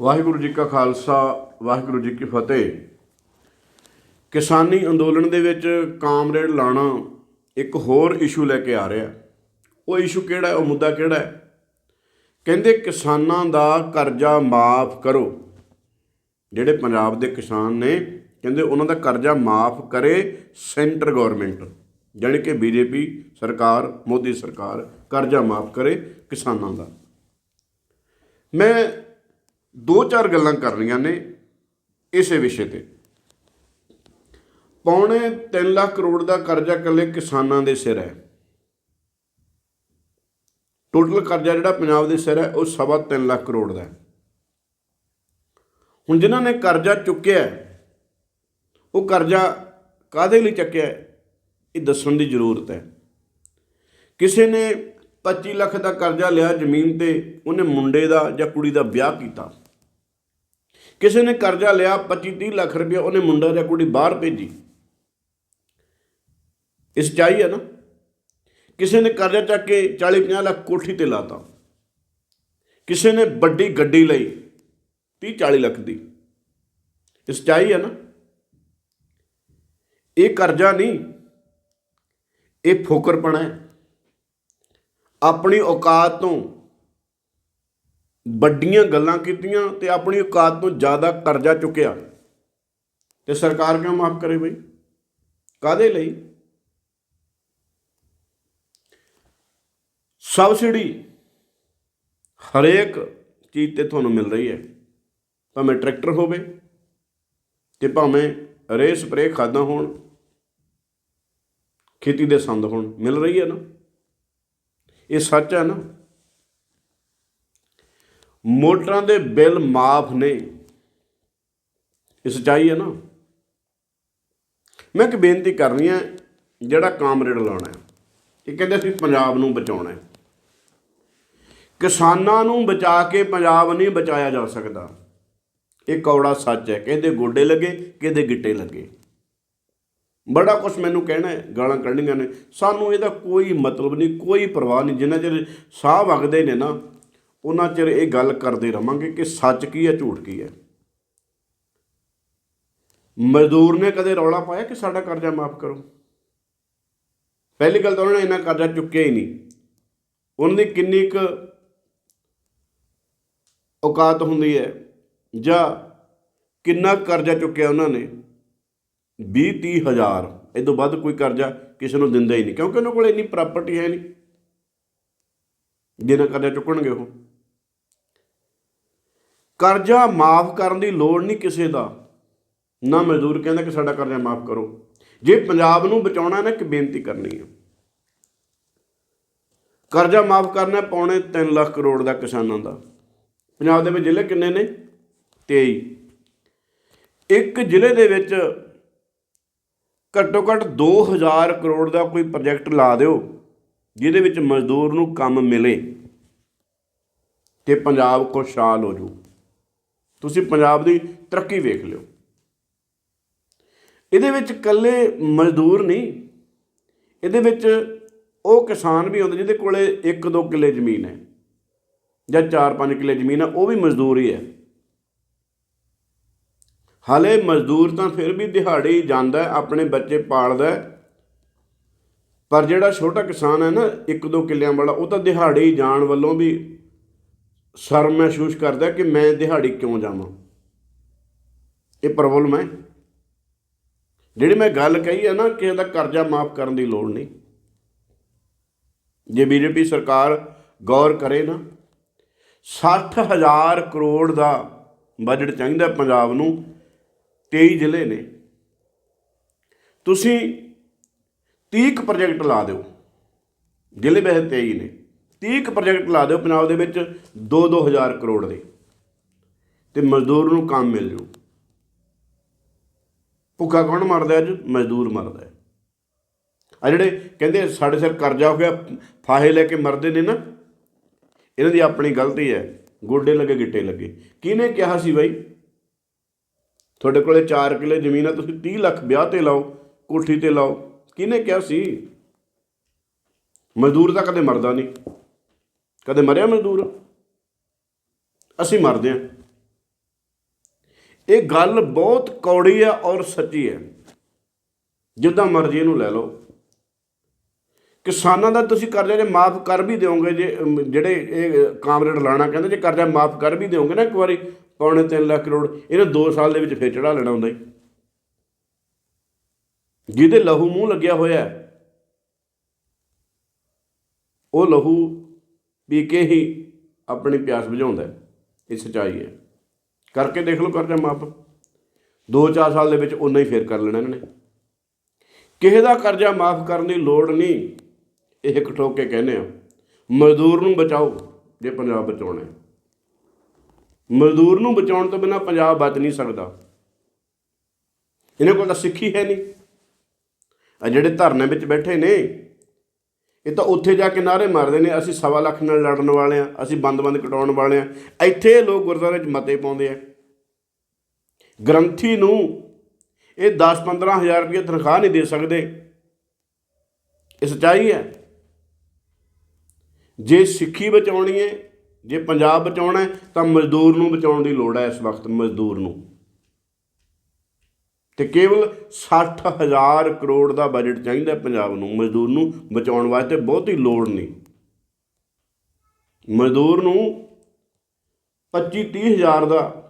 ਵਾਹਿਗੁਰੂ ਜੀ ਕਾ ਖਾਲਸਾ, ਵਾਹਿਗੁਰੂ ਜੀ ਕੀ ਫਤਿਹ। ਕਿਸਾਨੀ ਅੰਦੋਲਨ ਦੇ ਵਿੱਚ ਕਾਮਰੇਡ ਲਾਣਾ ਇੱਕ ਹੋਰ ਇਸ਼ੂ ਲੈ ਕੇ ਆ ਰਿਹਾ। ਉਹ ਇਸ਼ੂ ਕਿਹੜਾ ਹੈ? ਉਹ ਮੁੱਦਾ ਕਿਹੜਾ ਹੈ? ਕਹਿੰਦੇ ਕਿਸਾਨਾਂ ਦਾ ਕਰਜ਼ਾ ਮਾਫ ਕਰੋ। ਜਿਹੜੇ ਪੰਜਾਬ ਦੇ ਕਿਸਾਨ ਨੇ, ਕਹਿੰਦੇ ਉਹਨਾਂ ਦਾ ਕਰਜ਼ਾ ਮਾਫ ਕਰੇ ਸੈਂਟਰ ਗਵਰਨਮੈਂਟ। ਜਾਣੀ ਕਿ ਬੀਜੇਪੀ ਸਰਕਾਰ, ਮੋਦੀ ਸਰਕਾਰ ਕਰਜ਼ਾ ਮਾਫ ਕਰੇ ਕਿਸਾਨਾਂ ਦਾ। ਮੈਂ ਦੋ ਚਾਰ ਗੱਲਾਂ ਕਰਨੀਆਂ ਨੇ ਇਸੇ ਵਿਸ਼ੇ ਤੇ। ਪੌਣੇ 3 ਲੱਖ ਕਰੋੜ ਦਾ ਕਰਜ਼ਾ ਇਕੱਲੇ ਕਿਸਾਨਾਂ ਦੇ ਸਿਰ ਹੈ। ਟੋਟਲ ਕਰਜ਼ਾ ਜਿਹੜਾ ਪੰਜਾਬ ਦੇ ਸਿਰ ਹੈ, ਉਹ ਸਵਾ 3 ਲੱਖ ਕਰੋੜ ਦਾ ਹੈ। ਹੁਣ ਜਿਨ੍ਹਾਂ ਨੇ ਕਰਜ਼ਾ ਚੁੱਕਿਆ ਉਹ ਕਰਜ਼ਾ ਕਾਦੇ ਲਈ ਚੱਕਿਆ ਇਹ ਦੱਸਣ ਦੀ ਜ਼ਰੂਰਤ ਹੈ। ਕਿਸੇ ਨੇ 25 ਲੱਖ ਦਾ ਕਰਜ਼ਾ ਲਿਆ ਜ਼ਮੀਨ ਤੇ, ਉਹਨੇ ਮੁੰਡੇ ਦਾ ਜਾਂ ਕੁੜੀ ਦਾ ਵਿਆਹ ਕੀਤਾ। ਕਿਸੇ ਨੇ ਕਰਜ਼ਾ ਲਿਆ 25 30 ਲੱਖ ਰੁਪਏ ਉਹਨੇ ਮੁੰਡਾ ਜਾਂ ਕੁੜੀ ਬਾਹਰ ਭੇਜੀ। ਇਸ ਚਾਹੀ ਹੈ ਨਾ? ਕਿਸੇ ਨੇ ਕਰਜ਼ਾ ਚੱਕ ਕੇ 40 50 ਲੱਖ ਕੋਠੀ ਤੇ ਲਾਤਾ। ਕਿਸੇ ਨੇ ਵੱਡੀ ਗੱਡੀ ਲਈ 30 40 ਲੱਖ ਦੀ। ਇਸ ਚਾਹੀ ਹੈ ਨਾ? ਇਹ ਕਰਜ਼ਾ ਨਹੀਂ, ਇਹ ਫੋਕਰਪਣਾ ਹੈ। ਆਪਣੀ ਔਕਾਤ ਤੋਂ ਵੱਡੀਆਂ ਗੱਲਾਂ ਕੀਤੀਆਂ ਤੇ ਆਪਣੀ ਔਕਾਤ ਤੋਂ ਜ਼ਿਆਦਾ ਕਰਜ਼ਾ ਚੁੱਕਿਆ। ਤੇ ਸਰਕਾਰ ਕਿਉਂ ਮਾਫ ਕਰੇ ਬਈ? ਕਾਦੇ ਲਈ? ਸਬਸਿਡੀ ਹਰੇਕ ਚੀਜ਼ ਤੇ ਤੁਹਾਨੂੰ ਮਿਲ ਰਹੀ ਹੈ। ਭਾਵੇਂ ਟਰੈਕਟਰ ਹੋਵੇ ਤੇ ਭਾਵੇਂ ਰੇ ਸਪਰੇ ਖਾਦਾਂ ਹੋਣ, ਖੇਤੀ ਦੇ ਸੰਦ ਹੋਣ, ਮਿਲ ਰਹੀ ਹੈ ਨਾ? ਇਹ ਸੱਚ ਹੈ ਨਾ? ਮੋਟਰਾਂ ਦੇ ਬਿੱਲ ਮਾਫ ਨੇ। ਇਹ ਸੱਚਾਈ ਹੈ ਨਾ। ਮੈਂ ਇੱਕ ਬੇਨਤੀ ਕਰਨੀ ਹੈ, ਜਿਹੜਾ ਕਾਮਰੇਡ ਲਾਉਣਾ ਹੈ। ਇਹ ਕਹਿੰਦੇ ਅਸੀਂ ਪੰਜਾਬ ਨੂੰ ਬਚਾਉਣਾ ਹੈ। ਕਿਸਾਨਾਂ ਨੂੰ ਬਚਾ ਕੇ ਪੰਜਾਬ ਨਹੀਂ ਬਚਾਇਆ ਜਾ ਸਕਦਾ। ਇਹ ਕੌੜਾ ਸੱਚ ਹੈ। ਕਹਿੰਦੇ ਗੋਡੇ ਲੱਗੇ, ਕਹਿੰਦੇ ਗਿੱਟੇ ਲੱਗੇ। ਬੜਾ ਕੁਝ ਮੈਨੂੰ ਕਹਿਣਾ ਹੈ, ਗਾਲਾਂ ਕੱਢਣੀਆਂ ਨੇ। ਸਾਨੂੰ ਇਹਦਾ ਕੋਈ ਮਤਲਬ ਨਹੀਂ, ਕੋਈ ਪਰਵਾਹ ਨਹੀਂ। ਜਿੰਨਾ ਚਿਰ ਸਾਹ ਵਗਦੇ ਨੇ ਨਾ ਉਹਨਾਂ ਚਿਰ ਇਹ ਗੱਲ ਕਰਦੇ ਰਵਾਂਗੇ ਕਿ ਸੱਚ ਕੀ ਹੈ, ਝੂਠ ਕੀ ਹੈ। ਮਜ਼ਦੂਰ ਨੇ ਕਦੇ ਰੌਲਾ ਪਾਇਆ ਕਿ ਸਾਡਾ ਕਰਜ਼ਾ ਮਾਫ ਕਰੋ? ਪਹਿਲੀ ਗੱਲ ਤਾਂ ਉਹਨਾਂ ਨੇ ਇੰਨਾ ਕਰਜ਼ਾ ਚੁੱਕਿਆ ਹੀ ਨਹੀਂ। ਉਹਨਾਂ ਦੀ ਕਿੰਨੀ ਕੁ ਔਕਾਤ ਹੁੰਦੀ ਹੈ ਜਾਂ ਕਿੰਨਾ ਕਰਜ਼ਾ ਚੁੱਕਿਆ ਉਹਨਾਂ ਨੇ? 20 30 ਹਜ਼ਾਰ। ਇਹ ਤੋਂ ਵੱਧ ਕੋਈ ਕਰਜ਼ਾ ਕਿਸੇ ਨੂੰ ਦਿੰਦਾ ਹੀ ਨਹੀਂ, ਕਿਉਂਕਿ ਉਹਨਾਂ ਕੋਲ ਇੰਨੀ ਪ੍ਰਾਪਰਟੀ ਹੈ ਨਹੀਂ। ਜਿਹਨਾਂ ਕਰਜ਼ਾ ਚੁੱਕਣਗੇ ਉਹ। ਕਰਜ਼ਾ ਮਾਫ ਕਰਨ ਦੀ ਲੋੜ ਨਹੀਂ ਕਿਸੇ ਦਾ। ਨਾ ਮਜ਼ਦੂਰ ਕਹਿੰਦਾ ਕਿ ਸਾਡਾ ਕਰਜ਼ਾ ਮਾਫ ਕਰੋ। ਜੇ ਪੰਜਾਬ ਨੂੰ ਬਚਾਉਣਾ ਨਾ ਇੱਕ ਬੇਨਤੀ ਕਰਨੀ ਹੈ। ਕਰਜ਼ਾ ਮਾਫ ਕਰਨਾ ਪੌਣੇ 3 ਲੱਖ ਕਰੋੜ ਦਾ ਕਿਸਾਨਾਂ ਦਾ। ਪੰਜਾਬ ਦੇ ਵਿੱਚ ਜ਼ਿਲ੍ਹੇ ਕਿੰਨੇ ਨੇ? 23 ਇੱਕ ਜ਼ਿਲ੍ਹੇ ਦੇ ਵਿੱਚ ਘੱਟੋ ਘੱਟ 2000 ਕਰੋੜ ਦਾ ਕੋਈ ਪ੍ਰੋਜੈਕਟ ਲਾ ਦਿਓ, ਜਿਹਦੇ ਵਿੱਚ ਮਜ਼ਦੂਰ ਨੂੰ ਕੰਮ ਮਿਲੇ ਤੇ ਪੰਜਾਬ ਖੁਸ਼ਹਾਲ ਹੋ ਜੂ ਤੁਸੀਂ ਪੰਜਾਬ ਦੀ ਤਰੱਕੀ ਵੇਖ ਲਿਓ। ਇਹਦੇ ਵਿੱਚ ਇਕੱਲੇ ਮਜ਼ਦੂਰ ਨਹੀਂ, ਇਹਦੇ ਵਿੱਚ ਉਹ ਕਿਸਾਨ ਵੀ ਹੁੰਦੇ ਜਿਹਦੇ ਕੋਲੇ 1-2 ਕਿੱਲੇ ਜ਼ਮੀਨ ਹੈ ਜਾਂ 4-5 ਕਿੱਲੇ ਜ਼ਮੀਨ ਹੈ, ਉਹ ਵੀ ਮਜ਼ਦੂਰ ਹੀ ਹੈ। ਹਾਲੇ ਮਜ਼ਦੂਰ ਤਾਂ ਫਿਰ ਵੀ ਦਿਹਾੜੀ ਜਾਂਦਾ ਆਪਣੇ ਬੱਚੇ ਪਾਲਦਾ ਪਰ ਜਿਹੜਾ ਛੋਟਾ ਕਿਸਾਨ ਹੈ ਨਾ 1-2 ਕਿੱਲਿਆਂ ਵਾਲਾ, ਉਹ ਤਾਂ ਦਿਹਾੜੀ ਜਾਣ ਵੱਲੋਂ ਵੀ ਸ਼ਰਮ ਮਹਿਸੂਸ ਕਰਦਾ ਕਿ ਮੈਂ ਦਿਹਾੜੀ ਕਿਉਂ ਜਾਵਾਂ? ਇਹ ਪ੍ਰੋਬਲਮ ਹੈ ਜਿਹੜੀ ਮੈਂ ਗੱਲ ਕਹੀ ਹੈ ਨਾ, ਕਿਸੇ ਦਾ ਕਰਜ਼ਾ ਮਾਫ ਕਰਨ ਦੀ ਲੋੜ ਨਹੀਂ। ਜੇ ਬੀਜੇਪੀ ਸਰਕਾਰ ਗੌਰ ਕਰੇ ਨਾ 60000 ਕਰੋੜ ਦਾ ਬਜਟ ਚਾਹੀਦਾ ਪੰਜਾਬ ਨੂੰ 23 ਜ਼ਿਲ੍ਹੇ ਨੇ। ਤੁਸੀਂ 30 ਕੁ ਪ੍ਰੋਜੈਕਟ ਲਾ ਦਿਓ। ਜ਼ਿਲ੍ਹੇ ਵੈਸੇ 23 ਨੇ। 30 ਕੁ ਪ੍ਰੋਜੈਕਟ ਲਾ ਦਿਓ ਪੰਜਾਬ ਦੇ ਵਿੱਚ 2-2000 ਕਰੋੜ ਦੇ। ਤੇ ਮਜ਼ਦੂਰ ਨੂੰ ਕੰਮ ਮਿਲ ਜੂ। ਭੁੱਖਾ ਕੌਣ ਮਰਦਾ ਅੱਜ? ਮਜ਼ਦੂਰ ਮਰਦਾ ਹੈ। ਆ ਜਿਹੜੇ ਕਹਿੰਦੇ ਸਾਡੇ ਸਿਰ ਕਰਜ਼ਾ ਹੋ ਗਿਆ, ਫਾਹੇ ਲੈ ਕੇ ਮਰਦੇ ਨੇ ਨਾ, ਇਹਨਾਂ ਦੀ ਆਪਣੀ ਗਲਤੀ ਹੈ। ਗੋਡੇ ਲੱਗੇ, ਗਿੱਟੇ ਲੱਗੇ। ਕਿਹਨੇ ਕਿਹਾ ਸੀ ਬਾਈ? ਤੁਹਾਡੇ ਕੋਲੇ 4 ਕਿੱਲੇ ਜ਼ਮੀਨ ਆ, ਤੁਸੀਂ 30 ਲੱਖ ਵਿਆਹ ਤੇ ਲਾਓ, ਕੋਠੀ ਤੇ ਲਾਓ। ਕਿਹਨੇ ਕਿਹਾ ਸੀ? ਮਜ਼ਦੂਰ ਤਾਂ ਕਦੇ ਮਰਦਾ ਨਹੀਂ। ਕਦੇ ਮਰਿਆ ਮਜ਼ਦੂਰ ਅਸੀਂ ਮਰਦੇ ਹਾਂ। ਇਹ ਗੱਲ ਬਹੁਤ ਕੌੜੀ ਹੈ ਔਰ ਸੱਚੀ ਹੈ। ਜਿੱਦਾਂ ਮਰਜ਼ੀ ਇਹਨੂੰ ਲੈ ਲਓ। ਕਿਸਾਨਾਂ ਦਾ ਤੁਸੀਂ ਕਰਜ਼ਾ ਜੇ ਮਾਫ ਕਰ ਵੀ ਦਿਓਗੇ, ਜੇ ਜਿਹੜੇ ਇਹ ਕਾਮਰੇਡ ਲਾਣਾ ਕਹਿੰਦੇ, ਜੇ ਕਰਜ਼ਾ ਮਾਫ ਕਰ ਵੀ ਦਿਓਗੇ ਨਾ ਇੱਕ ਵਾਰੀ, ਪੌਣੇ 3 ਲੱਖ ਕਰੋੜ, ਇਹਨੇ 2 ਸਾਲ ਦੇ ਵਿੱਚ ਫੇਰ ਚੜਾ ਲੈਣਾ ਹੁੰਦਾ ਹੀ ਜਿਹਦੇ ਲਹੂ ਮੂੰਹ ਲੱਗਿਆ ਹੋਇਆ ਉਹ ਲਹੂ ਪੀ ਕੇ ਹੀ ਆਪਣੀ ਪਿਆਸ ਬੁਝਾਉਂਦਾ ਇਹ ਸੱਚਾਈ ਹੈ। ਕਰਕੇ ਦੇਖ ਲਓ ਕਰਜ਼ਾ ਮਾਫ। 2-4 ਸਾਲ ਦੇ ਵਿੱਚ ਉਨਾ ਹੀ ਫੇਰ ਕਰ ਲੈਣਾ ਇਹਨਾਂ ਨੇ। ਕਿਸੇ ਦਾ ਕਰਜ਼ਾ ਮਾਫ ਕਰਨ ਦੀ ਲੋੜ ਨਹੀਂ, ਇਹ ਠੋਕ ਕੇ ਕਹਿੰਦੇ ਆ। ਮਜ਼ਦੂਰ ਨੂੰ ਬਚਾਓ ਜੇ ਪੰਜਾਬ ਬਚਾਉਣਾ ਹੈ। ਮਜ਼ਦੂਰ ਨੂੰ ਬਚਾਉਣ ਤੋਂ ਬਿਨਾ ਪੰਜਾਬ ਬਚ ਨਹੀਂ ਸਕਦਾ। ਇਹਨਾਂ ਕੋਲ ਤਾਂ ਸਿੱਖੀ ਹੈ ਨਹੀਂ। ਆ ਜਿਹੜੇ ਧਰਨੇ ਵਿੱਚ ਬੈਠੇ ਨੇ ਇਹ ਤਾਂ ਉੱਥੇ ਜਾ ਕੇ ਨਾਰੇ ਮਾਰਦੇ ਨੇ, ਅਸੀਂ ਸਵਾ ਲੱਖ ਨਾਲ ਲੜਨ ਵਾਲੇ ਆ ਅਸੀਂ ਬੰਦ-ਬੰਦ ਕਟਾਉਣ ਵਾਲੇ ਆ ਇੱਥੇ ਲੋਕ ਗੁਰਦੁਆਰੇ 'ਚ ਮਤੇ ਪਾਉਂਦੇ ਆ। ਗ੍ਰੰਥੀ ਨੂੰ ਇਹ 10-15 ਹਜ਼ਾਰ ਰੁਪਏ ਤਨਖਾਹ ਨਹੀਂ ਦੇ ਸਕਦੇ। ਇਹ ਸੱਚਾਈ ਹੈ। ਜੇ ਸਿੱਖੀ ਬਚਾਉਣੀ ਹੈ, ਜੇ ਪੰਜਾਬ ਬਚਾਉਣਾ ਹੈ, ਤਾਂ ਮਜ਼ਦੂਰ ਨੂੰ ਬਚਾਉਣ ਦੀ ਲੋੜ ਹੈ ਇਸ ਵਕਤ, ਮਜ਼ਦੂਰ ਨੂੰ। ਤੇ ਕੇਵਲ 60000 ਕਰੋੜ ਦਾ ਬਜਟ ਚਾਹੀਦਾ ਪੰਜਾਬ ਨੂੰ, ਮਜ਼ਦੂਰ ਨੂੰ ਬਚਾਉਣ ਵਾਸਤੇ ਬਹੁਤੀ ਲੋੜ ਨਹੀਂ। ਮਜ਼ਦੂਰ ਨੂੰ 25 ਹਜ਼ਾਰ ਦਾ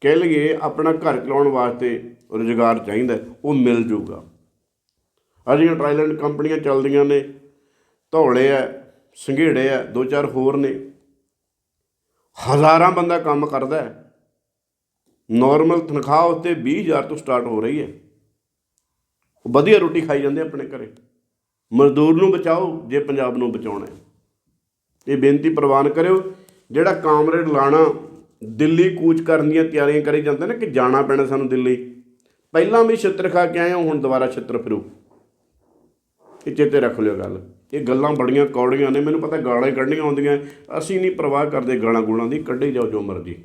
ਕਹਿ ਲਈਏ ਆਪਣਾ ਘਰ ਚਲਾਉਣ ਵਾਸਤੇ ਰੁਜ਼ਗਾਰ ਚਾਹੀਦਾ, ਉਹ ਮਿਲ ਜੂਗਾ। ਅਜਿਹੀਆਂ ਜਿਹੜੀਆਂ ਟ੍ਰਾਈਲੈਂਡ ਕੰਪਨੀਆਂ ਚੱਲਦੀਆਂ ਨੇ, ਧੌਲੇ ਆ ਸੰਘੇੜੇ ਆ ਦੋ ਚਾਰ ਹੋਰ ਨੇ। ਹਜ਼ਾਰਾਂ ਬੰਦਾ ਕੰਮ ਕਰਦਾ ਹੈ ਨਾਰਮਲ ਤਨਖਾਹ ਉੱਤੇ 20000 ਤੋਂ ਸਟਾਰਟ ਹੋ ਰਹੀ ਹੈ। ਵਧੀਆ ਰੋਟੀ ਖਾਈ ਜਾਂਦੇ ਆਪਣੇ ਘਰੇ। ਮਜ਼ਦੂਰ ਨੂੰ ਬਚਾਓ, ਜੇ ਪੰਜਾਬ ਨੂੰ ਬਚਾਉਣਾ ਹੈ। ਇਹ ਬੇਨਤੀ ਪ੍ਰਵਾਨ ਕਰਿਓ, ਜਿਹੜਾ ਕਾਮਰੇਡ ਲਾਣਾ ਦਿੱਲੀ ਕੂਚ ਕਰਨ ਦੀਆਂ ਤਿਆਰੀਆਂ ਕਰੀ ਜਾਂਦੇ ਨੇ ਕਿ ਜਾਣਾ ਪੈਣਾ ਸਾਨੂੰ ਦਿੱਲੀ। ਪਹਿਲਾਂ ਵੀ ਛਿੱਤਰ ਖਾ ਕੇ ਆਏ ਹਾਂ, ਹੁਣ ਦੁਬਾਰਾ ਛਿੱਤਰ ਫਿਰੂ। ਇਹ ਚੇਤੇ ਰੱਖ ਲਿਓ ਗੱਲ। ਇਹ ਗੱਲਾਂ ਬੜੀਆਂ ਕੌੜੀਆਂ ਨੇ, ਮੈਨੂੰ ਪਤਾ ਗਾਲਾਂ ਹੀ ਕੱਢਣੀਆਂ ਹੁੰਦੀਆਂ। ਅਸੀਂ ਨਹੀਂ ਪਰਵਾਹ ਕਰਦੇ ਗਾਲਾਂ ਗੂਲਾਂ ਦੀ, ਕੱਢੀ ਜਾਓ ਜੋ ਮਰਜ਼ੀ।